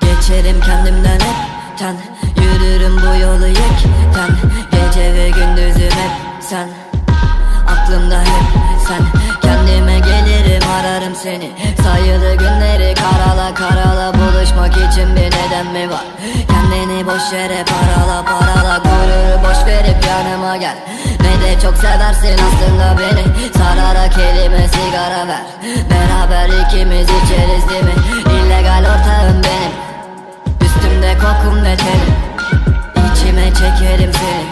Geçerim kendimden hepten Yürürüm bu yolu yekten. Gece ve gündüzüm hep sen Aklımda hep sen. Kendime gelirim ararım seni. Sayılı günleri karala karala Buluşmak için bir neden mi var? Kendini boş yere parala parala Gururu boş verip yanıma gel. Çok seversin aslında beni. Sararak elime sigara ver. Beraber ikimiz içeriz değil mi? İllegal ortağım benim. Üstümde kokun ve tenim. İçime çekerim seni.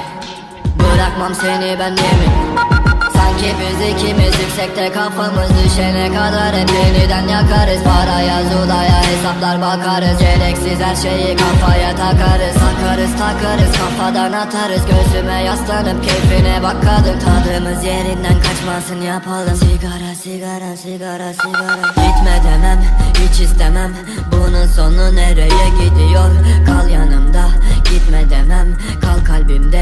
Bırakmam seni ben yemin. Sanki biz ikimiz yüksekte kafamız düşene kadar Hep yeniden yakarız. Paraya zulaya hesaplar bakarız. Gereksiz her şeyi kafaya takarız. Takarız takarız kafadan atarız. Gözüme yaslanıp keyfine bak kadın Tadımız yerinden kaçmasın yapalım. Sigara sigara sigara sigara. Gitme demem hiç istemem. Bunun sonu nereye gidiyor? Kal yanımda gitme demem. Kal kalbimde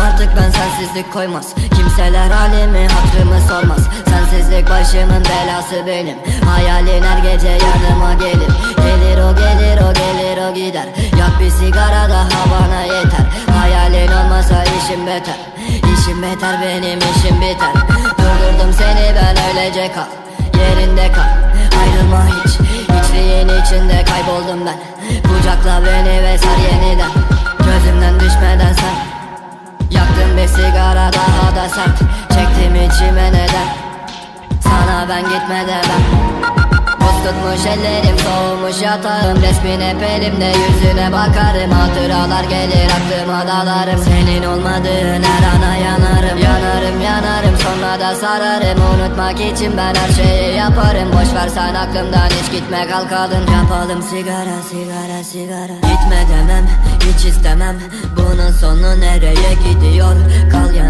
artık ben sensizlik koymaz. Kimseler halimi hatrımı sormaz. Sensizlik başımın belası benim. Hayalin her gece yanıma gelir. Gelir o gelir o gelir o gider. Yak bir sigara daha bana yeter. Hayalin olmasa işim beter. İşim beter benim işim biter. Durdurdum seni ben öylece kal. Yerinde kal. Ayrılma hiç. İçliğin içinde kayboldum ben. Kucakla beni da sert. Çektim içime neden? Sana ben gitme demem Buz tutmuş ellerim soğumuş yatağım. Resmin hep elimde yüzüne bakarım. Hatıralar gelir aklıma dalarım Senin olmadığın her ana yanarım. Yanarım yanarım sonra da sararım. Unutmak için ben her şeyi yaparım. Boş ver sen aklımdan hiç gitme kalkalım Yapalım sigara sigara sigara. Gitme demem hiç istemem. Bunun sonu nereye gidiyor? Kal yanımda